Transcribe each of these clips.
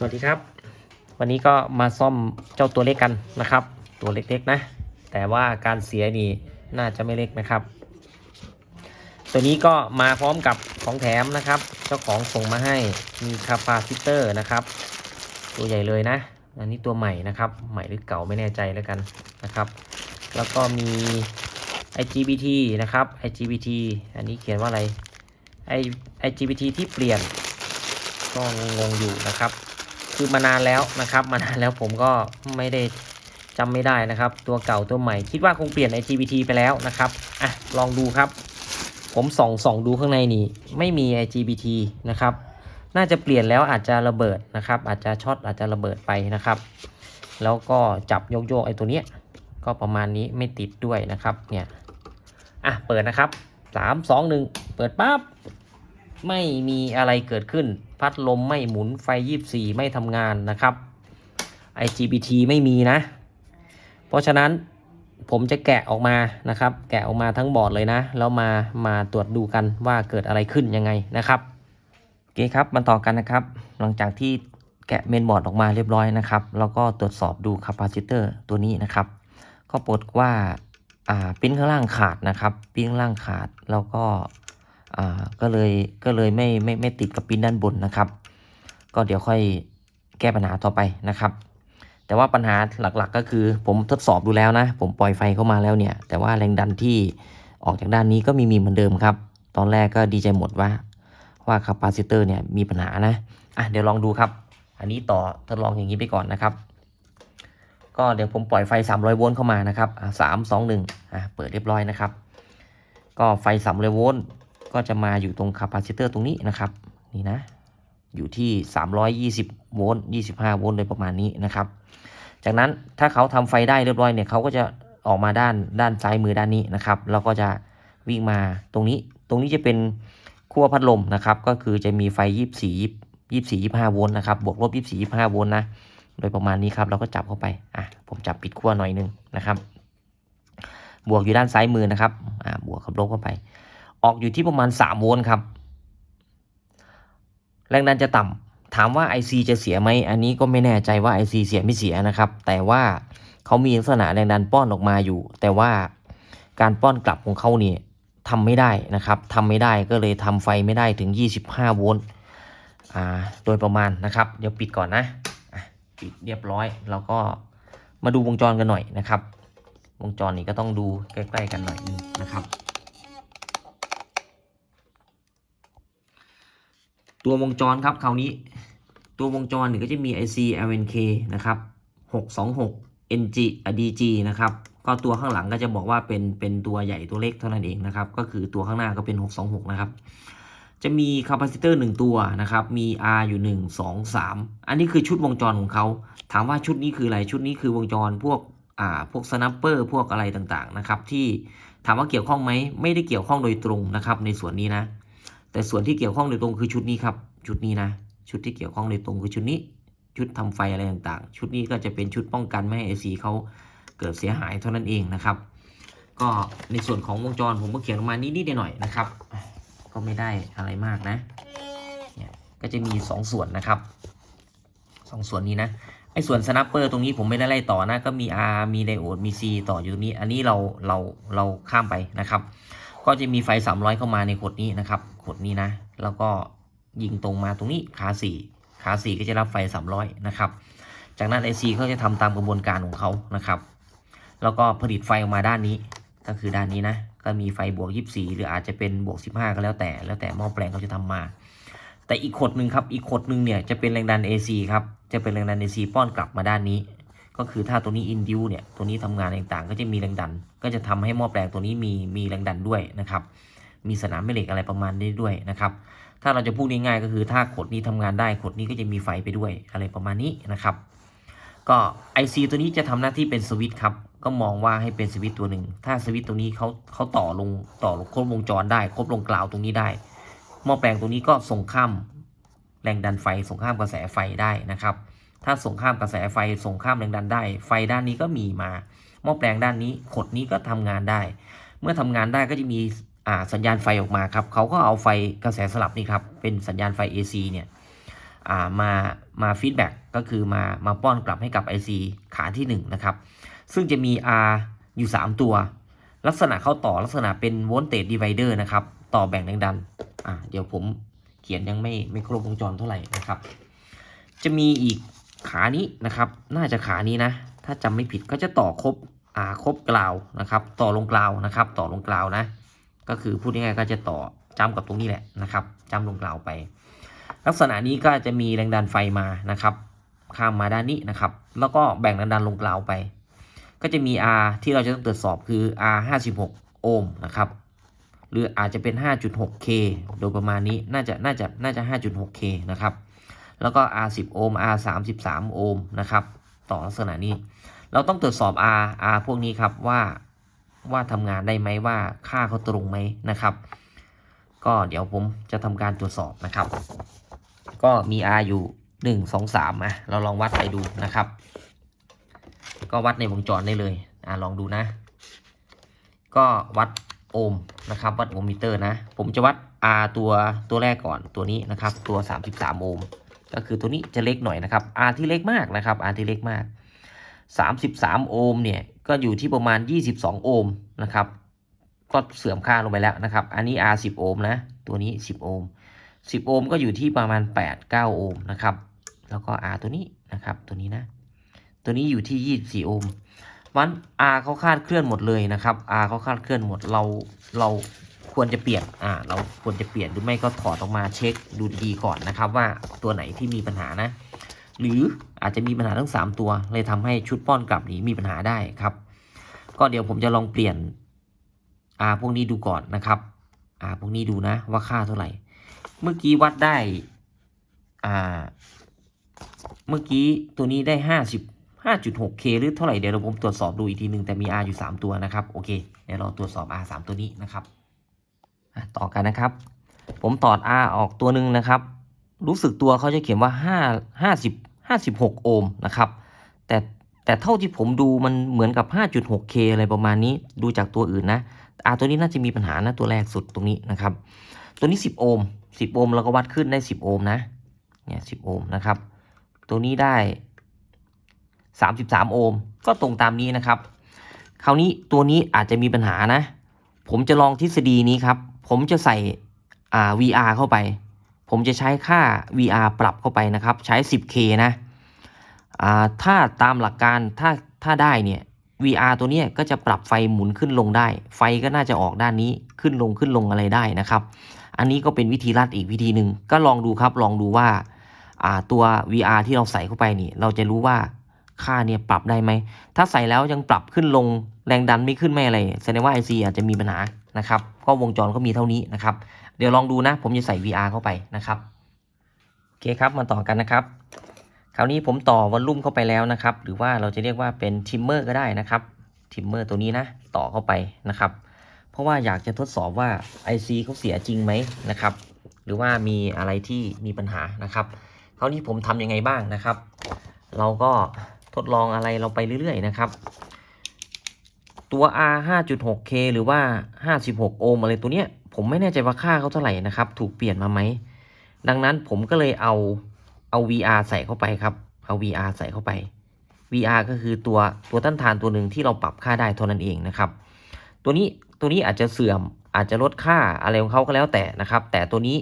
สวัสดีครับ วันนี้ก็มาซ่อมเจ้าตัวเล็กกันนะครับ ตัวเล็กๆนะ แต่ว่าการเสียนี่น่าจะไม่เล็กนะครับ ตัวนี้ก็มาพร้อมกับของแถมนะครับ เจ้าของส่งมาให้มีคาปาซิเตอร์นะครับ ตัวใหญ่เลยนะ อันนี้ตัวใหม่นะครับ ใหม่หรือเก่าไม่แน่ใจแล้วกันนะครับ แล้วก็มี IGBT นะครับ IGBT อันนี้เขียนว่าอะไร I IGBT ที่เปลี่ยนก็งงอยู่นะครับ คือมานานแล้วนะครับ มานานแล้วผมก็ไม่ได้จำไม่ได้นะครับ ตัวเก่าตัวใหม่คิดว่าคงเปลี่ยน IGBT ไปแล้วนะครับอะลองดูครับ ผมส่องส่องดูข้างในนี่ไม่มี IGBT นะครับ น่าจะเปลี่ยนแล้วอาจจะระเบิดนะครับ อาจจะช็อตอาจจะระเบิดไปนะครับ แล้วก็จับโยกโยกไอตัวเนี้ยก็ประมาณนี้ไม่ติดด้วยนะครับเนี่ยอะเปิดนะครับสามสองหนึ่งเปิดปั๊บ ไม่มีอะไรเกิดขึ้น พัดลมไม่หมุนไฟ 24 ไม่ทำงานนะครับ IGBT ไม่มีนะ เพราะฉะนั้นผมจะแกะออกมานะครับ แกะออกมาทั้งบอร์ดเลยนะ แล้วมามาตรวจดูกันว่าเกิดอะไรขึ้นยังไงนะครับโอเคครับมาต่อกันนะครับ หลังจากที่แกะเมนบอร์ดออกมาเรียบร้อยนะครับ แล้วก็ตรวจสอบดูคาปาซิเตอร์ตัวนี้นะครับ ก็ปรากฏว่าอ่าปิ้นข้างล่างขาดนะครับ ปิ้นข้างล่างขาดแล้วก็ อ่าก็เลยก็เลยไม่ไม่ไม่ติดกับปิ้นด้านบนนะครับ ก็เดี๋ยวค่อยแก้ปัญหาต่อไปนะครับ แต่ว่าปัญหาหลักๆก็คือผมทดสอบดูแล้วนะ ผมปล่อยไฟเข้ามาแล้วเนี่ย แต่ว่าแรงดันที่ออกจากด้านนี้ก็มีมีเหมือนเดิมครับ ตอนแรกก็ดีใจหมดว่าว่าคาปาซิเตอร์เนี่ยมีปัญหานะอะเดี๋ยวลองดูครับ อันนี้ต่อทดลองอย่างนี้ไปก่อนนะครับ ก็เดี๋ยวผมปล่อยไฟ 300 โวลต์เข้ามานะครับอะสามสองหนึ่งอะเปิดเรียบร้อยนะครับ ก็ไฟ 300 โวลต์ ก็จะมาอยู่ตรงคาปาซิเตอร์ตรงนี้นะครับนี่นะอยู่ที่ 320 โวลต์ 25 โวลต์โดยประมาณนี้นะครับ จากนั้นถ้าเขาทำไฟได้เรียบร้อยเนี่ยเขาก็จะออกมาด้านด้านซ้ายมือด้านนี้นะครับแล้วก็จะวิ่งมาตรงนี้ ตรงนี้จะเป็นขั้วพัดลมนะครับ ก็คือจะมีไฟ 24 24 25 โวลต์นะครับ บวกลบ 24 25 โวลต์นะ โดยประมาณนี้ครับ เราก็จับเข้าไป อะ ผมจับปิดขั้วหน่อยนึงนะครับ บวกอยู่ด้านซ้ายมือนะครับ อ่า บวกกับลบเข้าไป ออกอยู่ที่ประมาณ 3 โวลต์ครับ แรงดันจะต่ำถามว่า IC จะเสียไหมอันนี้ก็ไม่แน่ใจว่า IC เสียไม่เสียนะครับ แต่ว่าเขามีลักษณะแรงดันป้อนออกมาอยู่ แต่ว่าการป้อนกลับของเขาเนี่ยทำไม่ได้นะครับทำไม่ได้ก็เลยทำไฟไม่ได้ถึง 25 โวลต์อ่าโดยประมาณนะครับ เดี๋ยวปิดก่อนนะอะปิดเรียบร้อย แล้วก็มาดูวงจรกันหน่อยนะครับ วงจรนี้ก็ต้องดูใกล้ ๆ กันหน่อยนึงนะครับ ตัววงจรครับคราวนี้ ตัววงจรเนี่ยก็จะมี IC LNK นะครับ 626 NG DG นะครับ ก็ตัวข้างหลังก็จะบอกว่าเป็นเป็นตัวใหญ่ตัวเล็กเท่านั้นเองนะครับ ก็คือตัวข้างหน้าก็เป็น 626 นะครับ จะมีคาปาซิเตอร์1ตัวนะครับ มี R อยู่ 1 2 3 อันนี้คือชุดวงจรของเขา ถามว่าชุดนี้คืออะไร ชุดนี้คือวงจรพวกอ่าพวกสนัปเปอร์พวกอะไรต่างๆนะครับที่ถามว่าเกี่ยวข้องไหมไม่ได้เกี่ยวข้องโดยตรงนะครับในส่วนนี้นะ แต่ส่วนที่เกี่ยวข้องโดยตรงคือชุดนี้ครับ ชุดนี้นะ ชุดที่เกี่ยวข้องโดยตรงคือชุดนี้ ชุดทำไฟอะไรต่างๆ ชุดนี้ก็จะเป็นชุดป้องกันไม่ให้ไอซีเขาเกิดเสียหายเท่านั้นเองนะครับ ก็ในส่วนของวงจรผมก็เขียนออกมานิดๆหน่อยๆนะครับ ก็ไม่ได้อะไรมากนะเนี่ยก็จะมี 2 ส่วนนะครับสองส่วนนี้นะไอ้ส่วนสนัปเปอร์ตรงนี้ผมไม่ได้ไล่ต่อนะ ก็มี R มีไดโอดมี C ต่ออยู่ตรงนี้ อันนี้เราเราเราข้ามไปนะครับ ก็จะมีไฟ 300 เข้ามาในขดนี้นะครับ ดนี้นะ แล้วก็ยิงตรงมาตรงนี้ขา4ขา4ก็จะรับไฟ 300 นะครับ จากนั้น IC เขาจะทำตามกระบวนการของเขานะครับ แล้วก็ผลิตไฟออกมาด้านนี้ ก็คือด้านนี้นะ ก็มีไฟบวก 24 หรืออาจจะเป็นบวก 15 ก็แล้วแต่ แล้วแต่หม้อแปลงเขาจะทำมา แต่อีกขดหนึ่งครับ อีกขดหนึ่งเนี่ยจะเป็นแรงดัน AC ครับ จะเป็นแรงดัน AC ป้อนกลับมาด้านนี้ ก็คือถ้าตัวนี้ induce เนี่ย ตัวนี้ทำงานต่างๆ ก็จะมีแรงดัน ก็จะทำให้หม้อแปลงตัวนี้มีมีแรงดันด้วยนะครับ มีสนามแม่เหล็กอะไรประมาณนี้ด้วยนะครับ ถ้าเราจะพูดง่ายๆก็คือถ้าขดนี้ทำงานได้ขดนี้ก็จะมีไฟไปด้วยอะไรประมาณนี้นะครับ ก็ IC ตัวนี้จะทำหน้าที่เป็นสวิตช์ครับ ก็มองว่าให้เป็นสวิตช์ตัวหนึ่ง ถ้าสวิตช์ตัวนี้เขาเขาต่อลงต่อลงครบวงจรได้ ครบลงกล่าวตรงนี้ได้ หม้อแปลงตัวนี้ก็ส่งข้ามแรงดันไฟ ส่งข้ามกระแสไฟได้นะครับ ถ้าส่งข้ามกระแสไฟ ส่งข้ามแรงดันได้ ไฟด้านนี้ก็มีมา หม้อแปลงด้านนี้ ขดนี้ก็ทำงานได้ เมื่อทำงานได้ก็จะมี สัญญาณไฟออกมาครับเขาก็เอาไฟกระแสสลับนี่ครับเป็นสัญญาณไฟ AC เนี่ยมามาฟีดแบ็กก็คือมามาป้อนกลับให้กับ IC ขาที่ 1 นะครับ ซึ่งจะมี R อยู่ 3 ตัว ลักษณะเข้าต่อลักษณะเป็น voltage divider นะครับ ต่อแบ่งแรงดันอ่าเดี๋ยวผมเขียนยังไม่ไม่ครบวงจรเท่าไหร่นะครับ จะมีอีกขานี้นะครับ น่าจะขานี้นะ ถ้าจำไม่ผิดก็จะต่อครบอ่าครบกราวนะครับ ต่อลงกราวนะครับ ต่อลงกราวนะ ก็คือพูดง่ายๆก็จะต่อจ้ำกับตรงนี้แหละนะครับจ้ำลงกราวไป ลักษณะนี้ก็จะมีแรงดันไฟมานะครับ ข้ามมาด้านนี้นะครับ แล้วก็แบ่งแรงดันลงกราวไป ก็จะมี R ที่เราจะต้องตรวจสอบคือ R 56โอห์มนะครับหรืออาจจะเป็น 5.6K โดยประมาณนี้น่าจะน่าจะน่าจะ 5.6K นะครับแล้วก็ R 10โอห์ม R 33โอห์มนะครับต่อลักษณะนี้ เราต้องตรวจสอบ R R พวกนี้ครับว่า ว่าทำงานได้ไหมว่าค่าเขาตรงไหมนะครับ ก็เดี๋ยวผมจะทำการตรวจสอบนะครับ ก็มี R อยู่1 2 3อะเราลองวัดไปดูนะครับ ก็วัดในวงจรได้เลยอ่าลองดูนะ ก็วัดโอห์มนะครับ วัดโอห์มมิเตอร์นะ ผมจะวัด R ตัวตัวแรกก่อนตัวนี้นะครับ ตัว 33 โอห์มก็คือตัวนี้จะเล็กหน่อยนะครับ R ที่เล็กมากนะครับ R ที่เล็กมาก 33 โอห์มเนี่ย ก็อยู่ที่ประมาณ 22 โอห์มนะครับ ก็เสื่อมค่าลงไปแล้วนะครับ อันนี้ R 10 โอห์มนะ ตัวนี้ 10 โอห์ม 10 โอห์มก็อยู่ที่ประมาณ 8 9 โอห์มนะครับ แล้วก็ R ตัวนี้นะครับ ตัวนี้นะ ตัวนี้อยู่ที่ 24 โอห์มวัน R เขาคาดเคลื่อนหมดเลยนะครับ R เขาคาดเคลื่อนหมด เรา เราควรจะเปลี่ยน อ่า เราควรจะเปลี่ยนหรือไม่ก็ถอดออกมาเช็คดูดีก่อนนะครับ ว่าตัวไหนที่มีปัญหานะ หรือ อาจจะมีปัญหาทั้ง 3 ตัว เลยทำให้ชุดป้อนกลับนี้มีปัญหาได้ครับ ก็เดี๋ยวผมจะลองเปลี่ยน R พวกนี้ดูก่อนนะครับ R พวกนี้ดูนะว่าค่าเท่าไหร่ เมื่อกี้วัดได้อ่าเมื่อกี้ตัวนี้ได้ห้าสิบห้าจุดหกเคหรือเท่าไหร่เดี๋ยวเราผมตรวจสอบดูอีกทีหนึ่งแต่มี R อยู่สามตัวนะครับโอเคเดี๋ยวเราตรวจสอบ R สามตัวนี้นะครับต่อกันนะครับ ผมตอด R ออกตัวหนึ่งนะครับ รู้สึกตัวเขาจะเขียนว่าห้า ห้าสิบหกโอห์มนะครับ แต่แต่เท่าที่ผมดูมันเหมือนกับ 5.6K อะไรประมาณนี้ ดูจากตัวอื่นนะ R ตัวนี้น่าจะมีปัญหานะตัวแรกสุดตรงนี้นะครับ ตัวนี้ 10 โอห์ม 10 โอห์มเราก็วัดขึ้นได้ 10 โอห์มนะ เนี่ย 10 โอห์มนะครับ ตัวนี้ได้ 33 โอห์ม ก็ตรงตามนี้นะครับ คราวนี้ตัวนี้อาจจะมีปัญหานะ ผมจะลองทฤษฎีนี้ครับ ผมจะใส่อ่า VR เข้าไป ผมจะใช้ค่า VR ปรับเข้าไปนะครับ ใช้ 10K นะอ่าถ้าตามหลักการถ้าถ้าได้เนี่ย VR ตัวนี้ก็จะปรับไฟหมุนขึ้นลงได้ ไฟก็น่าจะออกด้านนี้ขึ้นลงขึ้นลงอะไรได้นะครับ อันนี้ก็เป็นวิธีลัดอีกวิธีหนึ่งก็ลองดูครับลองดูว่าอ่าตัว VR ที่เราใส่เข้าไปนี่เราจะรู้ว่าค่าเนี่ยปรับได้ไหม ถ้าใส่แล้วยังปรับขึ้นลงแรงดันไม่ขึ้นไม่อะไรแสดงว่า IC อาจจะมีปัญหานะครับ ก็วงจรก็มีเท่านี้นะครับ เดี๋ยวลองดูนะ ผมจะใส่ VR เข้าไปนะครับโอเคครับมาต่อกันนะครับ คราวนี้ผมต่อวอลลุ่มเข้าไปแล้วนะครับ หรือว่าเราจะเรียกว่าเป็นทิมเมอร์ก็ได้นะครับทิมเมอร์ตัวนี้นะต่อเข้าไปนะครับ เพราะว่าอยากจะทดสอบว่า IC เขาเสียจริงไหมนะครับ หรือว่ามีอะไรที่มีปัญหานะครับคราวนี้ผมทำยังไงบ้างนะครับ เราก็ทดลองอะไรเราไปเรื่อยๆนะครับตัว R 5.6K หรือว่า 56 โอห์มอะไรตัวเนี้ย ผมไม่แน่ใจว่าค่าเขาเท่าไหร่นะครับ ถูกเปลี่ยนมาไหม ดังนั้นผมก็เลยเอาเอา VR ใส่เข้าไปครับ เอา VR ใส่เข้าไป VR ก็คือตัวตัวต้านทานตัวหนึ่งที่เราปรับค่าได้เท่านั้นเองนะครับ ตัวนี้ตัวนี้อาจจะเสื่อมอาจจะลดค่าอะไรของเขาก็แล้วแต่นะครับ แต่ตัวนี้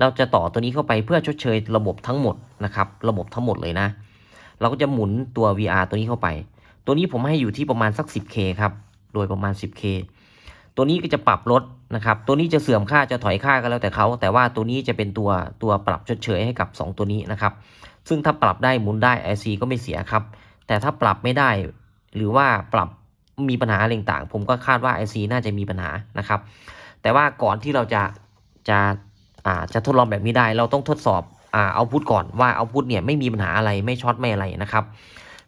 เราจะต่อตัวนี้เข้าไปเพื่อชดเชยระบบทั้งหมดนะครับ ระบบทั้งหมดเลยนะ เราก็จะหมุนตัว VR ตัวนี้เข้าไป ตัวนี้ผมให้อยู่ที่ประมาณสัก 10K ครับ โดยประมาณ 10K ตัวนี้ก็จะปรับลด นะครับตัวนี้จะเสื่อมค่าจะถอยค่าก็แล้วแต่เขาแต่ว่าตัวนี้จะเป็นตัวตัวปรับชดเชยให้กับ 2 ตัวนี้นะครับซึ่งถ้าปรับได้หมุนได้ IC ก็ไม่เสียครับ แต่ถ้าปรับไม่ได้ หรือว่าปรับมีปัญหาอะไรต่างๆผมก็คาดว่า IC น่าจะมีปัญหานะครับ แต่ว่าก่อนที่เราจะจะอ่าจะทดลองแบบนี้ได้ เราต้องทดสอบอ่าเอาพุทก่อนว่าเอาพุทเนี่ยไม่มีปัญหาอะไรไม่ช็อตไม่อะไรนะครับ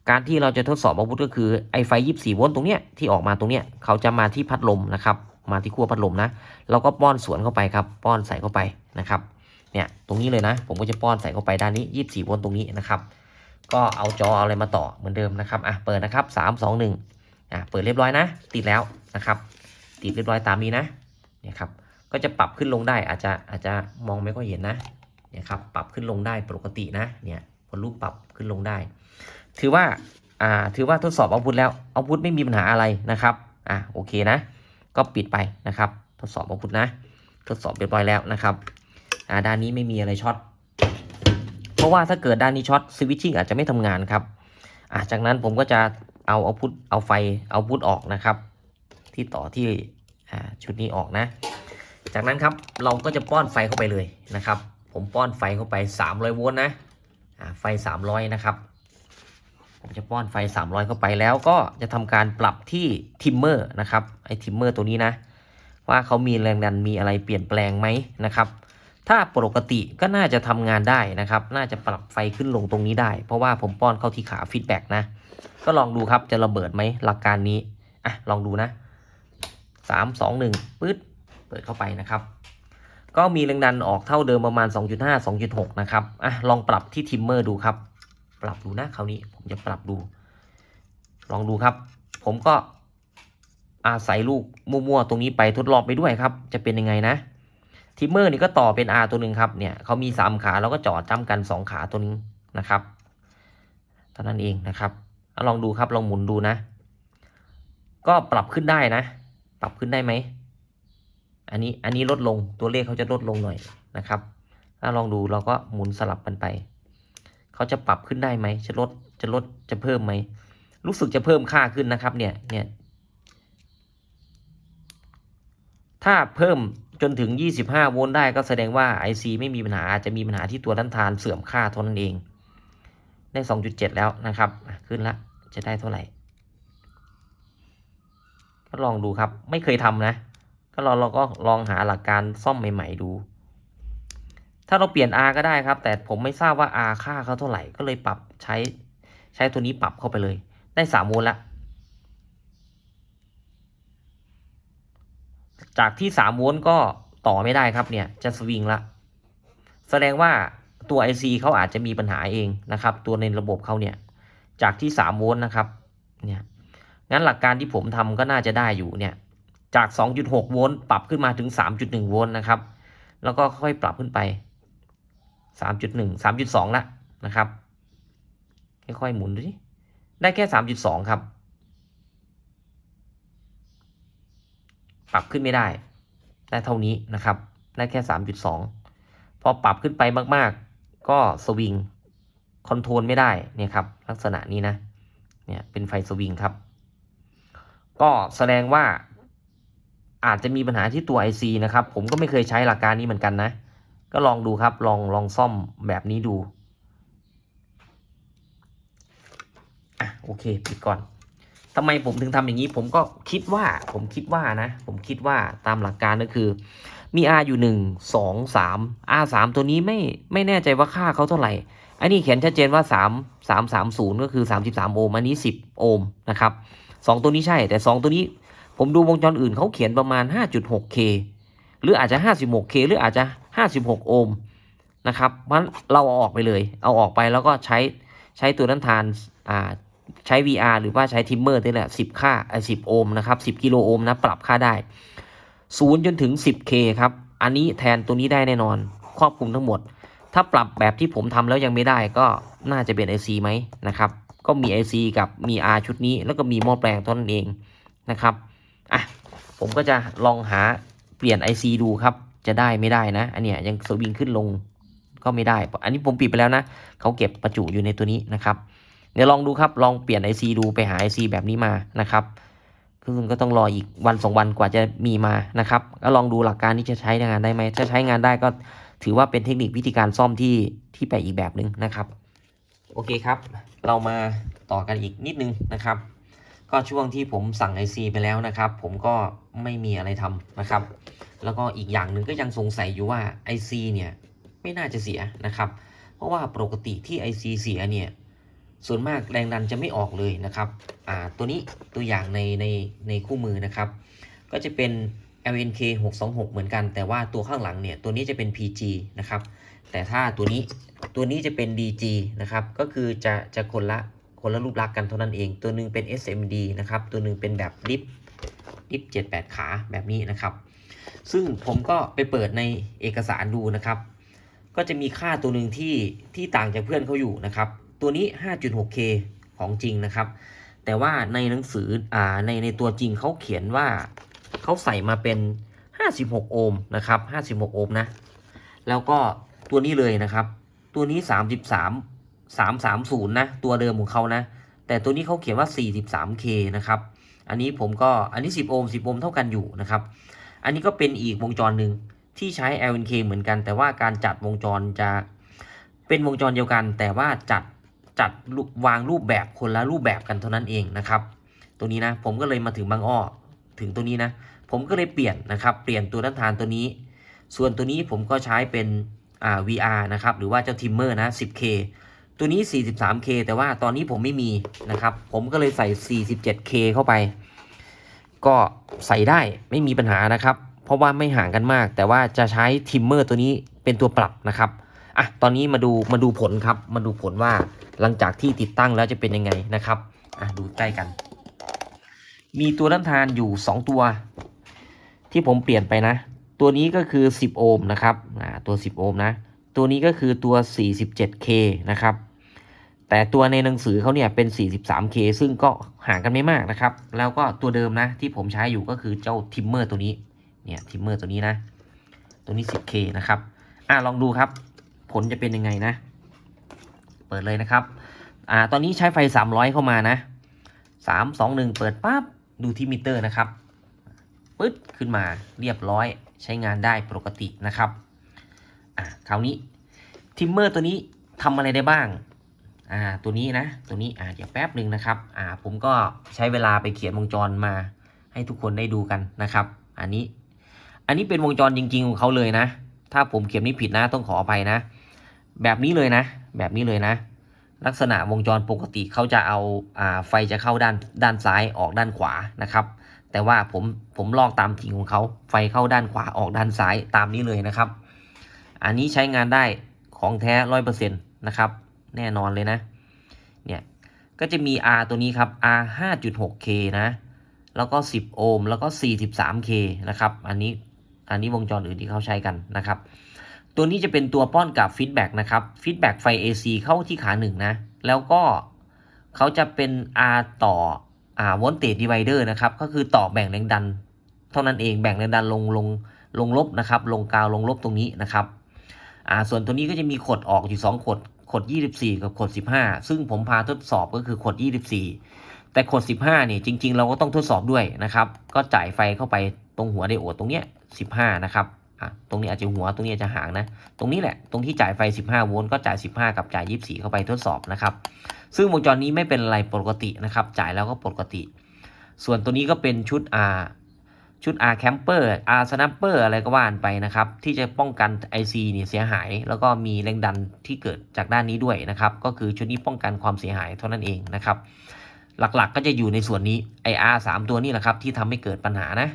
การที่เราจะทดสอบเอาวุธก็คือไอไฟ 24 โวลต์ตรงเนี้ยที่ออกมาตรงเนี้ยเขาจะมาที่พัดลมนะครับ มาที่ขั้วพัดลมนะ เราก็ป้อนสวนเข้าไปครับป้อนใส่เข้าไปนะครับเนี่ยตรงนี้เลยนะ ผมก็จะป้อนใส่เข้าไปด้านนี้ 24โวลต์ตรงนี้นะครับ ก็เอาจอเอาอะไรมาต่อเหมือนเดิมนะครับอะเปิดนะครับ 3 2 1อะเปิดเรียบร้อยนะ ติดแล้วนะครับ ติดเรียบร้อยตามนี้นะเนี่ยครับก็จะปรับขึ้นลงได้อาจจะอาจจะมองไม่ค่อยเห็นนะเนี่ยครับปรับขึ้นลงได้ปกตินะเนี่ยผลรูปปรับขึ้นลงได้ ถือว่าอ่าถือว่าทดสอบเอาวุธแล้วเอาวุธไม่มีปัญหาอะไรนะครับอะโอเคนะ ก็ปิดไปนะครับ ทดสอบอาวุธนะ ทดสอบเรียบร้อยแล้วนะครับอ่าด้านนี้ไม่มีอะไรช็อต เพราะว่าถ้าเกิดด้านนี้ช็อตสวิตชิ่งอาจจะไม่ทำงานครับอะจากนั้นผมก็จะเอาเอาพุทเอาไฟเอาพุทออกนะครับ ที่ต่อที่อ่าชุดนี้ออกนะ จากนั้นครับเราก็จะป้อนไฟเข้าไปเลยนะครับ ผมป้อนไฟเข้าไป 300 โวลต์นะอ่าไฟ 300 นะครับ ผมจะป้อนไฟ 300 เข้าไปแล้วก็จะทำการปรับที่ทิมเมอร์นะครับไอ้ทิมเมอร์ตัวนี้นะ ว่าเขามีแรงดันมีอะไรเปลี่ยนแปลงไหมนะครับ ถ้าปกติก็น่าจะทำงานได้นะครับ น่าจะปรับไฟขึ้นลงตรงนี้ได้ เพราะว่าผมป้อนเข้าที่ขาฟีดแบ็กนะ ก็ลองดูครับจะระเบิดไหมหลักการนี้อะลองดูนะสามสองหนึ่งปื๊ดเปิดเข้าไปนะครับก็มีแรงดันออกเท่าเดิมประมาณ 2.5 2.6 นะครับ อะ ลองปรับที่ทิมเมอร์ดูครับ ปรับดูนะคราวนี้ผมจะปรับดู ลองดูครับ ผมก็อาศัยลูกมั่วๆตรงนี้ไปทดลองไปด้วยครับ จะเป็นยังไงนะทิมเมอร์นี่ก็ต่อเป็น R ตัวหนึ่งครับเนี่ยเขามี 3 ขาแล้วก็จอดจ้ำกัน 2 ขาตัวนี้นะครับเท่านั้นเองนะครับเอาลองดูครับลองหมุนดูนะ ก็ปรับขึ้นได้นะ ปรับขึ้นได้ไหมอันนี้อันนี้ลดลงตัวเลขเขาจะลดลงหน่อยนะครับ ถ้าลองดูเราก็หมุนสลับกันไป เขาจะปรับขึ้นได้ไหมจะลดจะลดจะเพิ่มไหมรู้สึกจะเพิ่มค่าขึ้นนะครับ เนี่ยเนี่ยถ้าเพิ่มจนถึง 25 โวลต์ได้ก็แสดงว่า IC ไม่มีปัญหาจะมีปัญหาที่ตัวด้านทานเสื่อมค่าเท่านั้นเองได้ 2.7 แล้วนะครับ ขึ้นละจะได้เท่าไหร่ ก็ลองดูครับ ไม่เคยทำนะ ก็เราเราก็ลองหาหลักการซ่อมใหม่ ๆ ดู ถ้าเราเปลี่ยน R ก็ได้ครับ แต่ผมไม่ทราบว่า R ค่าเขาเท่าไหร่ ก็เลยปรับใช้ใช้ตัวนี้ปรับเข้าไปเลย ได้สามโวลต์ละ จากที่สามโวลต์ก็ต่อไม่ได้ครับเนี่ย จะสวิงละ แสดงว่าตัว IC เขาอาจจะมีปัญหาเองนะครับ ตัวในระบบเขาเนี่ย จากที่สามโวลต์นะครับ เนี่ย งั้นหลักการที่ผมทำก็น่าจะได้อยู่เนี่ย จาก 2.6 โวลต์ปรับขึ้นมาถึง 3.1 โวลต์นะครับ แล้วก็ค่อยปรับขึ้นไป 3.1 3.2ละนะครับ ค่อยๆหมุนดูสิได้แค่3.2ครับ ปรับขึ้นไม่ได้ ได้เท่านี้นะครับ ได้แค่3.2พอปรับขึ้นไปมากๆ ก็สวิงคอนโทรลไม่ได้เนี่ยครับ ลักษณะนี้นะ เนี่ยเป็นไฟสวิงครับ ก็แสดงว่าอาจจะมีปัญหาที่ตัว IC นะครับ ผมก็ไม่เคยใช้หลักการนี้เหมือนกันนะ ก็ลองดูครับ ลองลองซ่อมแบบนี้ดูอะโอเคปิดก่อนทำไมผมถึงทำอย่างนี้ ผมก็คิดว่า ผมคิดว่านะ ผมคิดว่าตามหลักการก็คือ มี R อยู่หนึ่งสองสาม R สามตัวนี้ไม่ไม่แน่ใจว่าค่าเขาเท่าไหร่อันนี้เขียนชัดเจนว่าสามสามสามศูนย์ก็คือสามสิบสามโอห์มอันนี้สิบโอห์มนะครับสองตัวนี้ใช่แต่สองตัวนี้ผมดูวงจรอื่นเขาเขียนประมาณ 5.6K หรืออาจจะ 56K หรืออาจจะ 56 โอห์มนะครับเพราะฉะนั้นเราเอาออกไปเลย เอาออกไปแล้วก็ใช้ใช้ตัวนั้นทานอ่าใช้ VR หรือว่าใช้ทิมเมอร์นี่แหละ 10 ค่าไอ้10 โอห์มนะครับ 10 กิโลโอห์มนะ ปรับค่าได้ 0 จนถึง 10K ครับ อันนี้แทนตัวนี้ได้แน่นอน ครอบคลุมทั้งหมด ถ้าปรับแบบที่ผมทำแล้วยังไม่ได้ก็น่าจะเป็น IC ไหมนะครับ ก็มี IC กับมี R ชุดนี้ แล้วก็มีหม้อแปลงเท่านั้นเองนะครับ อะ ผมก็จะลองหาเปลี่ยน IC ดูครับ จะได้ไม่ได้นะ อันเนี้ยยังสวิงขึ้นลงก็ไม่ได้ อันนี้ผมปิดไปแล้วนะเขาเก็บประจุอยู่ในตัวนี้นะครับเดี๋ยวลองดูครับลองเปลี่ยน IC ดูไปหา IC แบบนี้มานะครับคือก็ต้องรออีกวันสองวันกว่าจะมีมานะครับก็ลองดูหลักการที่จะใช้งานได้ไหมถ้าใช้งานได้ก็ถือว่าเป็นเทคนิควิธีการซ่อมที่ที่ไปอีกแบบหนึ่งนะครับ โอเคครับ เรามาต่อกันอีกนิดนึงนะครับ ก็ช่วงที่ผมสั่ง IC ไปแล้วนะครับ ผมก็ไม่มีอะไรทำนะครับ แล้วก็อีกอย่างหนึ่งก็ยังสงสัยอยู่ว่า IC เนี่ยไม่น่าจะเสียนะครับ เพราะว่าปกติที่ IC เสียเนี่ยส่วนมากแรงดันจะไม่ออกเลยนะครับอ่าตัวนี้ตัวอย่างในในในคู่มือนะครับ ก็จะเป็น LNK 626 เหมือนกัน แต่ว่าตัวข้างหลังเนี่ยตัวนี้จะเป็น PG นะครับ แต่ถ้าตัวนี้ตัวนี้จะเป็น DG นะครับ ก็คือจะจะคนละ คนละรูปลักษณ์กันเท่านั้นเอง ตัวหนึ่งเป็น SMD นะครับ ตัวหนึ่งเป็นแบบลิฟลิฟ78 ขาแบบนี้นะครับ ซึ่งผมก็ไปเปิดในเอกสารดูนะครับ ก็จะมีค่าตัวหนึ่งที่ที่ต่างจากเพื่อนเขาอยู่นะครับ ตัวนี้ 5.6K ของจริงนะครับ แต่ว่าในหนังสืออ่าในในตัวจริงเขาเขียนว่าเขาใส่มาเป็น 56 โอห์มนะครับ 56 โอห์มนะ แล้วก็ตัวนี้เลยนะครับ ตัวนี้ 33 330 นะ ตัวเดิมของเขานะ แต่ตัวนี้เขาเขียนว่า 43K นะครับ อันนี้ผมก็อันนี้ 10 โอห์ม 10 โอห์มเท่ากันอยู่นะครับ อันนี้ก็เป็นอีกวงจรหนึ่งที่ใช้ LNK เหมือนกัน แต่ว่าการจัดวงจรจะเป็นวงจรเดียวกัน แต่ว่าจัดจัดวางรูปแบบคนละรูปแบบกันเท่านั้นเองนะครับ ตัวนี้นะผมก็เลยมาถึงบางอ้อถึงตัวนี้นะ ผมก็เลยเปลี่ยนนะครับ เปลี่ยนตัวด้านทานตัวนี้ ส่วนตัวนี้ผมก็ใช้เป็นอ่า VR นะครับ หรือว่าเจ้าทิมเมอร์นะ 10K ตัวนี้ 43K แต่ว่าตอนนี้ผมไม่มีนะครับ ผมก็เลยใส่ 47K เข้าไป ก็ใส่ได้ไม่มีปัญหานะครับ เพราะว่าไม่ห่างกันมาก แต่ว่าจะใช้ทิมเมอร์ตัวนี้เป็นตัวปรับนะครับอะตอนนี้มาดูมาดูผลครับ มาดูผลว่าหลังจากที่ติดตั้งแล้วจะเป็นยังไงนะครับอะดูใกล้กัน มีตัวต้านทานอยู่ 2 ตัว ที่ผมเปลี่ยนไปนะ ตัวนี้ก็คือ 10 โอห์มนะครับอ่าตัว 10 โอห์มนะ ตัวนี้ก็คือตัว 47K นะครับ แต่ตัวในหนังสือเขาเนี่ยเป็น 43K ซึ่งก็ห่างกันไม่มากนะครับ แล้วก็ตัวเดิมนะที่ผมใช้อยู่ก็คือเจ้าทิมเมอร์ตัวนี้ เนี่ยทิมเมอร์ตัวนี้นะ ตัวนี้ 10K นะครับ อะลองดูครับ ผลจะเป็นยังไงนะ เปิดเลยนะครับ อ่า ตอนนี้ใช้ไฟ 300 เข้ามานะ3 2 1เปิดปั๊บดูที่มิเตอร์นะครับปึ๊ดขึ้นมาเรียบร้อยใช้งานได้ปกตินะครับ อะคราวนี้ทิมเมอร์ตัวนี้ทำอะไรได้บ้างอ่าตัวนี้นะ ตัวนี้อ่าเดี๋ยวแป๊บหนึ่งนะครับอ่าผมก็ใช้เวลาไปเขียนวงจรมา ให้ทุกคนได้ดูกันนะครับ อันนี้ อันนี้เป็นวงจรจริง ๆ ของเขาเลยนะ ถ้าผมเขียนนี้ผิดนะต้องขออภัยนะ แบบนี้เลยนะ แบบนี้เลยนะ ลักษณะวงจรปกติเขาจะเอาอ่าไฟจะเข้าด้านด้านซ้ายออกด้านขวานะครับ แต่ว่าผมผมลอกตามจริงของเขาไฟเข้าด้านขวาออกด้านซ้ายตามนี้เลยนะครับ อันนี้ใช้งานได้ของแท้ร้อยเปอร์เซ็นต์นะครับ แน่นอนเลยนะ เนี่ย ก็จะมี R ตัวนี้ครับ R 5.6K นะ แล้วก็ 10 โอห์ม แล้วก็ 43K นะครับ อันนี้ อันนี้วงจรอื่นที่เขาใช้กันนะครับ ตัวนี้จะเป็นตัวป้อนกับฟีดแบ็กนะครับ ฟีดแบ็กไฟ AC เข้าที่ขาหนึ่งนะ แล้วก็เขาจะเป็น R ต่ออ่า voltage divider นะครับ ก็คือต่อแบ่งแรงดัน เท่านั้นเอง แบ่งแรงดันลงลงลงลบนะครับ ลงกาวลงลบตรงนี้นะครับ อ่าส่วนตัวนี้ก็จะมีขดออกอยู่2ขดขด 24 กับขด 15 ซึ่งผมพาทดสอบก็คือขด 24 แต่ขด 15เนี่ยจริง ๆ เราก็ต้องทดสอบด้วยนะครับ ก็จ่ายไฟเข้าไปตรงหัวไดโอดตรงเนี้ย 15 นะครับอะตรงนี้อาจจะหัวตรงนี้อาจจะหางนะ ตรงนี้แหละตรงที่จ่ายไฟ 15 โวลต์ก็จ่าย 15 กับจ่าย 24 เข้าไปทดสอบนะครับ ซึ่งวงจรนี้ไม่เป็นอะไรปกตินะครับ จ่ายแล้วก็ปกติ ส่วนตัวนี้ก็เป็นชุด R ชุด R Camper R Snapper อะไรก็ว่านไปนะครับ ที่จะป้องกัน IC เนี่ยเสียหาย แล้วก็มีแรงดันที่เกิดจากด้านนี้ด้วยนะครับ ก็คือชุดนี้ป้องกันความเสียหายเท่านั้นเองนะครับ หลักๆก็จะอยู่ในส่วนนี้ IR 3 ตัวนี้แหละครับที่ทำให้เกิดปัญหานะ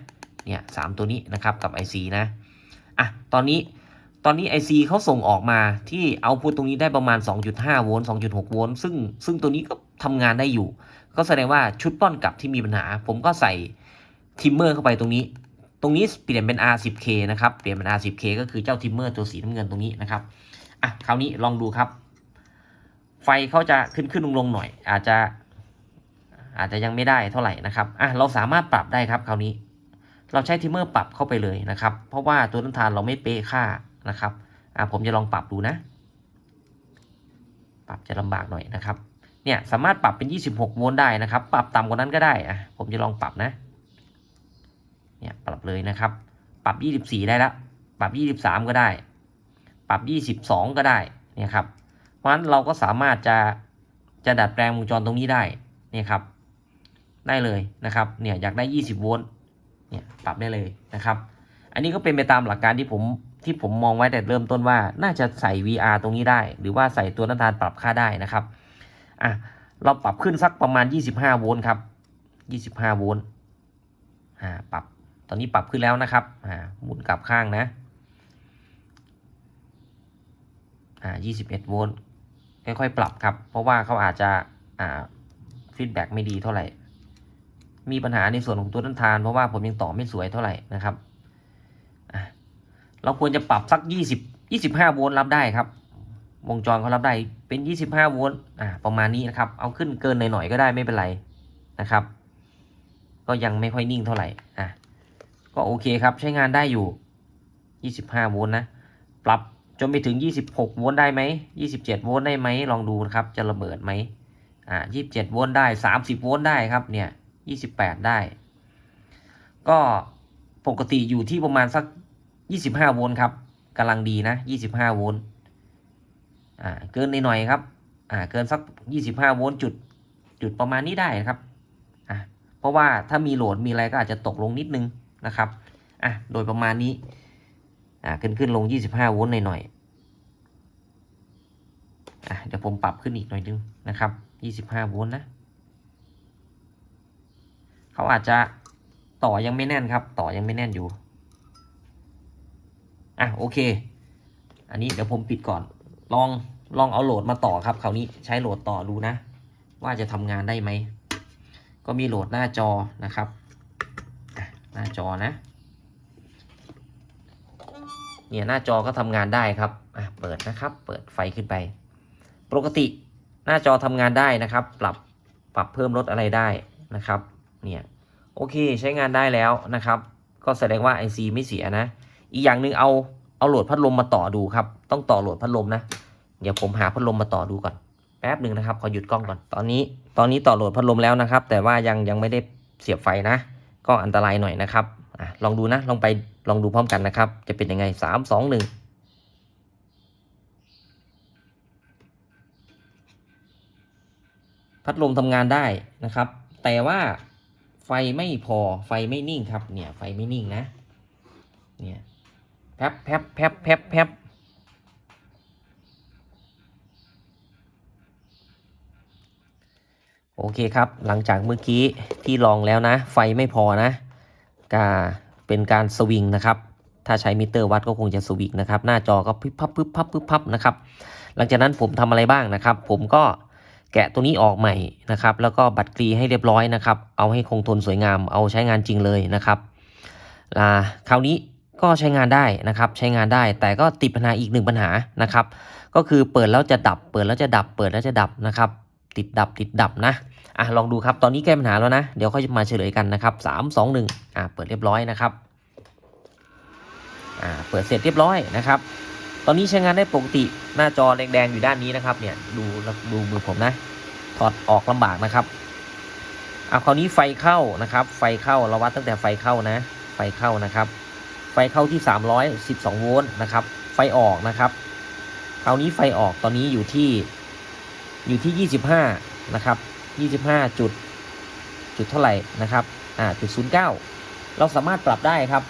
เนี่ยสตัวนี้นะครับกับ IC นะ อะ ตอนนี้ตอนนี้ IC เขาส่งออกมาที่เอาพุตตรงนี้ได้ประมาณ 2.5 โวลต์ 2.6 โวลต์ ซึ่งซึ่งตัวนี้ก็ทำงานได้อยู่ ก็แสดงว่าชุดป้อนกลับที่มีปัญหา ผมก็ใส่ ทิมเมอร์เข้าไปตรงนี้ ตรงนี้เปลี่ยนเป็น R10K นะครับ เปลี่ยนเป็น R10K ก็คือเจ้าทิมเมอร์ตัวสีน้ำเงินตรงนี้นะครับ อะ คราวนี้ลองดูครับ ไฟเขาจะขึ้นขึ้นลงลงหน่อย อาจจะ อาจจะยังไม่ได้เท่าไหร่นะครับ อะ เราสามารถปรับได้ครับคราวนี้ เราใช้ทิมเมอร์ปรับเข้าไปเลยนะครับ เพราะว่าตัวต้นทานเราไม่เป๊ะค่านะครับ อะ ผมจะลองปรับดูนะ ปรับจะลำบากหน่อยนะครับ เนี่ย สามารถปรับเป็น 26 โวลต์ได้นะครับ ปรับต่ำกว่านั้นก็ได้ อะ ผมจะลองปรับนะ เนี่ยปรับเลยนะครับ ปรับ 24 ได้แล้วปรับ 23 ก็ได้ ปรับ 22 ก็ได้เนี่ยครับเพราะฉะนั้นเราก็สามารถจะจะดัดแปลงวงจรตรงนี้ได้เนี่ยครับ ได้เลยนะครับเนี่ยอยากได้ 20 โวลต์เนี่ยปรับได้เลยนะครับ อันนี้ก็เป็นไปตามหลักการที่ผมที่ผมมองไว้แต่เริ่มต้นว่าน่าจะใส่ VR ตรงนี้ได้ หรือว่าใส่ตัวน้ำตาลปรับค่าได้นะครับอะเราปรับขึ้นสักประมาณ 25 โวลต์ครับ 25 โวลต์อ่าปรับ ตอนนี้ปรับขึ้นแล้วนะครับอ่าหมุนกลับข้างนะอ่า21โวลต์ค่อยๆปรับครับ เพราะว่าเขาอาจจะอ่าฟีดแบ็กไม่ดีเท่าไหร่ มีปัญหาในส่วนของตัวต้นทาน เพราะว่าผมยังต่อไม่สวยเท่าไหร่นะครับอะเราควรจะปรับสัก 20 25 โวลต์รับได้ครับ วงจรเขารับได้เป็น 25 โวลต์อ่าประมาณนี้นะครับ เอาขึ้นเกินหน่อยๆก็ได้ไม่เป็นไรนะครับ ก็ยังไม่ค่อยนิ่งเท่าไหร่อะ ก็โอเคครับใช้งานได้อยู่ 25 โวลต์นะ ปรับจนไปถึง 26 โวลต์ได้ไหม 27 โวลต์ได้ไหม ลองดูนะครับ จะระเบิดไหมอ่า 27 โวลต์ได้ 30 โวลต์ได้ครับ เนี่ย 28 ได้ ก็ปกติอยู่ที่ประมาณสัก 25 โวลต์ครับกำลังดีนะ 25 โวลต์ อ่า เกินหน่อยๆครับ อ่า เกินสัก 25 โวลต์จุด จุดประมาณนี้ได้ครับ อะเพราะว่าถ้ามีโหลดมีอะไรก็อาจจะตกลงนิดนึง นะครับอะโดยประมาณนี้อ่าขึ้นขึ้นลง 25 โวลต์หน่อยๆอะเดี๋ยวผมปรับขึ้นอีกหน่อยนึงนะครับ 25 โวลต์นะเขาอาจจะต่อยังไม่แน่นครับ ต่อยังไม่แน่นอยู่อะโอเค อันนี้เดี๋ยวผมปิดก่อนลองลองเอาโหลดมาต่อครับคราวนี้ใช้โหลดต่อดูนะ ว่าจะทำงานได้ไหม ก็มีโหลดหน้าจอนะครับ หน้าจอนะ เนี่ยหน้าจอก็ทำงานได้ครับอะเปิดนะครับ เปิดไฟขึ้นไป ปกติหน้าจอทำงานได้นะครับ ปรับปรับเพิ่มลดอะไรได้นะครับ เนี่ยโอเคใช้งานได้แล้วนะครับ ก็แสดงว่า IC ไม่เสียนะ อีกอย่างหนึ่งเอาเอาโหลดพัดลมมาต่อดูครับ ต้องต่อโหลดพัดลมนะ เดี๋ยวผมหาพัดลมมาต่อดูก่อน แป๊บหนึ่งนะครับ ขอหยุดกล้องก่อน ตอนนี้ ตอนนี้ต่อโหลดพัดลมแล้วนะครับ แต่ว่ายังยังไม่ได้เสียบไฟนะ ก็อันตรายหน่อยนะครับอลองดูนะ ลองไปลองดูพร้อมกันนะครับ จะเป็นยังไงสามสองหนึ่งพัดลมทำงานได้นะครับ แต่ว่าไฟไม่พอไฟไม่นิ่งครับ เนี่ยไฟไม่นิ่งนะ เนี่ยแป๊บแป๊บแป๊บแป๊บแป๊บ โอเคครับ หลังจากเมื่อกี้ที่ลองแล้วนะ ไฟไม่พอนะก็เป็นการสวิงนะครับ ถ้าใช้มิเตอร์วัดก็คงจะสวิงนะครับ หน้าจอก็พึบพับพึบพับพึบพับนะครับ หลังจากนั้นผมทำอะไรบ้างนะครับ ผมก็แกะตัวนี้ออกใหม่นะครับ แล้วก็บัตรกรีให้เรียบร้อยนะครับ เอาให้คงทนสวยงาม เอาใช้งานจริงเลยนะครับอ่าคราวนี้ก็ใช้งานได้นะครับ ใช้งานได้ แต่ก็ติดปัญหาอีกหนึ่งปัญหานะครับ ก็คือเปิดแล้วจะดับ เปิดแล้วจะดับ เปิดแล้วจะดับนะครับ ติดดับติดดับนะ อะลองดูครับ ตอนนี้แก้ปัญหาแล้วนะ เดี๋ยวค่อยมาเฉลยกันนะครับสามสองหนึ่งอะเปิดเรียบร้อยนะครับอ่าเปิดเสร็จเรียบร้อยนะครับ ตอนนี้ใช้งานได้ปกติหน้าจอแดงๆอยู่ด้านนี้นะครับ เนี่ยดูดูมือผมนะถอดออกลำบากนะครับอะคราวนี้ไฟเข้านะครับ ไฟเข้าเราวัดตั้งแต่ไฟเข้านะ ไฟเข้านะครับ ไฟเข้าที่ 312 โวลต์นะครับ ไฟออกนะครับคราวนี้ไฟออกตอนนี้อยู่ที่อยู่ที่ 25 นะครับ 25 จุดจุดเท่าไหร่นะครับอ่าจุด09 เราสามารถปรับได้ครับ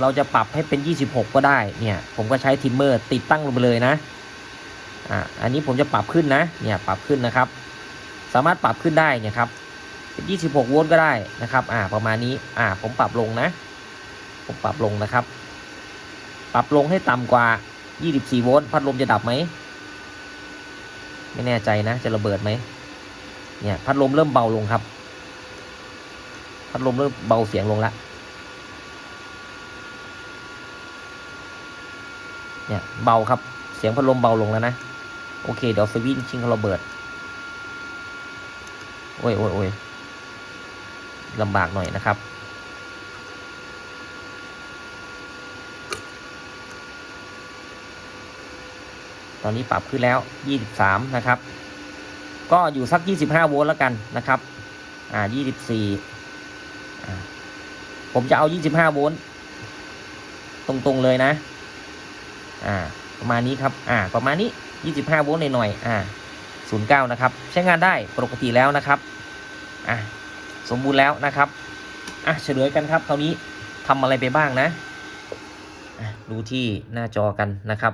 เราจะปรับให้เป็น 26 ก็ได้เนี่ยผมก็ใช้ทิมเมอร์ติดตั้งลงไปเลยนะอ่าอันนี้ผมจะปรับขึ้นนะเนี่ยปรับขึ้นนะครับ สามารถปรับขึ้นได้เนี่ยครับเป็น26 โวลต์ก็ได้นะครับอ่าประมาณนี้อ่าผมปรับลงนะ ผมปรับลงนะครับ ปรับลงให้ต่ำกว่า 24 โวลต์พัดลมจะดับไหมไม่แน่ใจนะ จะระเบิดไหม เนี่ยพัดลมเริ่มเบาลงครับ พัดลมเริ่มเบาเสียงลงละเนี่ยเบาครับเสียงพัดลมเบาลงแล้วนะ โอเค เดี๋ยวสวิตช์ชิงเขาระเบิด โอ้ยโอ้ยโอ้ยลำบากหน่อยนะครับ ตอนนี้ปรับขึ้นแล้ว 23 นะครับ ก็อยู่สัก 25 โวลต์แล้วกันนะครับ อ่า 24อ่าผมจะเอา 25 โวลต์ตรงๆเลยนะ อ่า ประมาณนี้ครับ อ่า ประมาณนี้ 25 โวลต์หน่อยๆอ่า 09 นะครับ ใช้งานได้ปกติแล้วนะครับ อะสมบูรณ์แล้วนะครับ อะเฉลยกันครับคราวนี้ทำอะไรไปบ้างนะ ดูที่หน้าจอกันนะครับ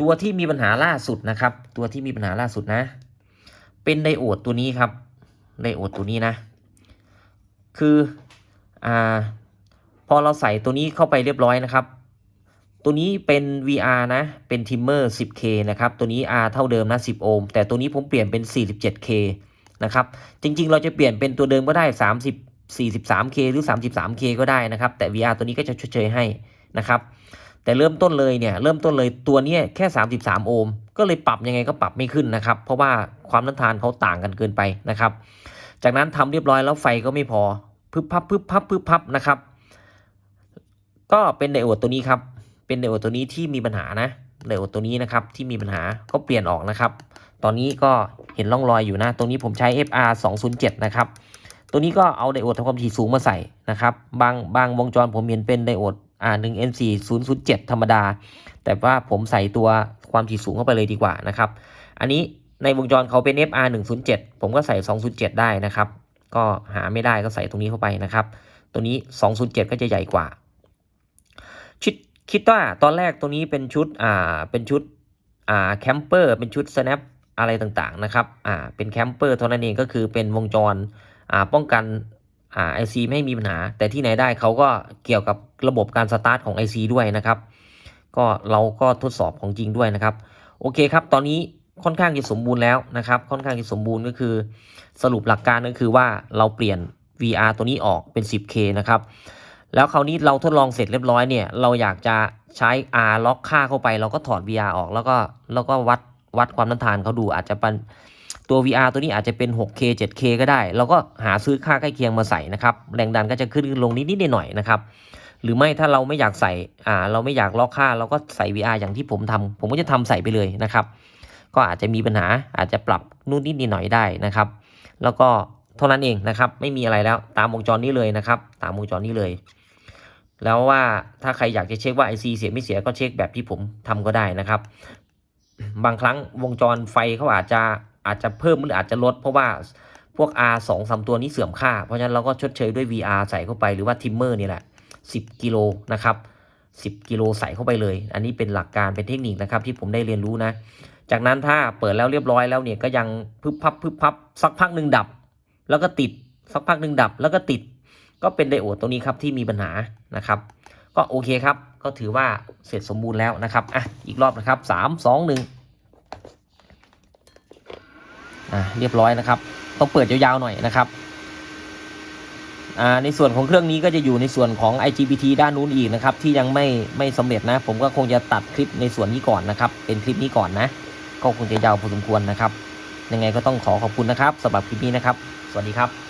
ตัวที่มีปัญหาล่าสุดนะครับ ตัวที่มีปัญหาล่าสุดนะ เป็นไดโอดตัวนี้ครับ ไดโอดตัวนี้นะ คืออ่าพอเราใส่ตัวนี้เข้าไปเรียบร้อยนะครับ ตัวนี้เป็น VR นะ เป็นทิมเมอร์ 10K นะครับ ตัวนี้ R เท่าเดิมนะ 10 โอห์ม แต่ตัวนี้ผมเปลี่ยนเป็น 47K นะครับ จริง ๆ เราจะเปลี่ยนเป็นตัวเดิมก็ได้ 30 43K หรือ 33K ก็ได้นะครับ แต่ VR ตัวนี้ก็จะชดเชยให้นะครับ แต่เริ่มต้นเลยเนี่ยเริ่มต้นเลยตัวนี้แค่ 33 โอห์มก็เลยปรับยังไงก็ปรับไม่ขึ้นนะครับ เพราะว่าความต้านทานเขาต่างกันเกินไปนะครับ จากนั้นทำเรียบร้อยแล้วไฟก็ไม่พอพึบพับพึบพับพึบพับนะครับ ก็เป็นไดโอดตัวนี้ครับ เป็นไดโอดตัวนี้ที่มีปัญหานะไดโอดตัวนี้นะครับที่มีปัญหาก็เปลี่ยนออกนะครับ ตอนนี้ก็เห็นร่องรอยอยู่นะตรงนี้ผมใช้ FR 207นะครับตัวนี้ก็เอาไดโอดทำความถี่สูงมาใส่นะครับ บางบางวงจรผมเห็นเป็นไดโอด R1 N4 007 ธรรมดา แต่ว่าผมใส่ตัวความถี่สูงเข้าไปเลยดีกว่านะครับ อันนี้ในวงจรเขาเป็น FR 107 ผมก็ใส่ 207 ได้นะครับ ก็หาไม่ได้ก็ใส่ตรงนี้เข้าไปนะครับ ตัวนี้ 207 ก็จะใหญ่กว่าคิดคิดว่าตอนแรกตัวนี้เป็นชุดอ่าเป็นชุดอ่าแคมเปอร์เป็นชุด snap อะไรต่างๆนะครับอ่าเป็นแคมเปอร์เท่านั้นเองก็คือเป็นวงจรอ่าป้องกัน อ่าไอซีไม่ให้มีปัญหา แต่ที่ไหนได้เขาก็เกี่ยวกับระบบการสตาร์ทของ IC ด้วยนะครับ ก็เราก็ทดสอบของจริงด้วยนะครับ โอเคครับ ตอนนี้ค่อนข้างจะสมบูรณ์แล้วนะครับ ค่อนข้างจะสมบูรณ์ก็คือ สรุปหลักการก็คือว่าเราเปลี่ยน VR ตัวนี้ออกเป็น 10K นะครับ แล้วคราวนี้เราทดลองเสร็จเรียบร้อยเนี่ย เราอยากจะใช้ R ล็อกค่าเข้าไป เราก็ถอด VR ออกแล้วก็แล้วก็วัดวัดความต้านทานเขาดูอาจจะเป็น ตัว VR ตัวนี้อาจจะเป็น 6K 7K ก็ได้ เราก็หาซื้อค่าใกล้เคียงมาใส่นะครับ แรงดันก็จะขึ้นลงนิดๆหน่อยๆนะครับ หรือไม่ถ้าเราไม่อยากใส่ อ่า เราไม่อยากล็อกค่า เราก็ใส่ VR อย่างที่ผมทำผมก็จะทำใส่ไปเลยนะครับ ก็อาจจะมีปัญหา อาจจะปรับนู่นนิดนิดหน่อยได้นะครับ แล้วก็เท่านั้นเองนะครับ ไม่มีอะไรแล้ว ตามวงจรนี้เลยนะครับ ตามวงจรนี้เลย แล้วว่าถ้าใครอยากจะเช็คว่า IC เสียไม่เสียก็เช็คแบบที่ผมทำก็ได้นะครับ บางครั้งวงจรไฟเขาอาจจะ อาจจะเพิ่มหรืออาจจะลด เพราะว่าพวก R 2 3ตัวนี้เสื่อมค่า เพราะฉะนั้นเราก็ชดเชยด้วย VR ใส่เข้าไปหรือว่าทิมเมอร์นี่แหละ 10 กิโลนะครับ10 กิโลใส่เข้าไปเลย อันนี้เป็นหลักการเป็นเทคนิคนะครับที่ผมได้เรียนรู้นะ จากนั้นถ้าเปิดแล้วเรียบร้อยแล้วเนี่ยก็ยังพึบพับพึบพับสักพักหนึ่งดับ แล้วก็ติดสักพักหนึ่งดับ แล้วก็ติด ก็เป็นไดโอดตัวนี้ครับที่มีปัญหานะครับ ก็โอเคครับ ก็ถือว่าเสร็จสมบูรณ์แล้วนะครับอะอีกรอบนะครับสามสองหนึ่ง อะเรียบร้อยนะครับ ต้องเปิดยาวๆหน่อยนะครับอ่าในส่วนของเครื่องนี้ก็จะอยู่ในส่วนของ IGBT ด้านนู้นอีกนะครับ ที่ยังไม่ไม่สำเร็จนะ ผมก็คงจะตัดคลิปในส่วนนี้ก่อนนะครับ เป็นคลิปนี้ก่อนนะ ก็คงจะยาวพอสมควรนะครับ ยังไงก็ต้องขอขอบคุณนะครับสำหรับคลิปนี้นะครับ สวัสดีครับ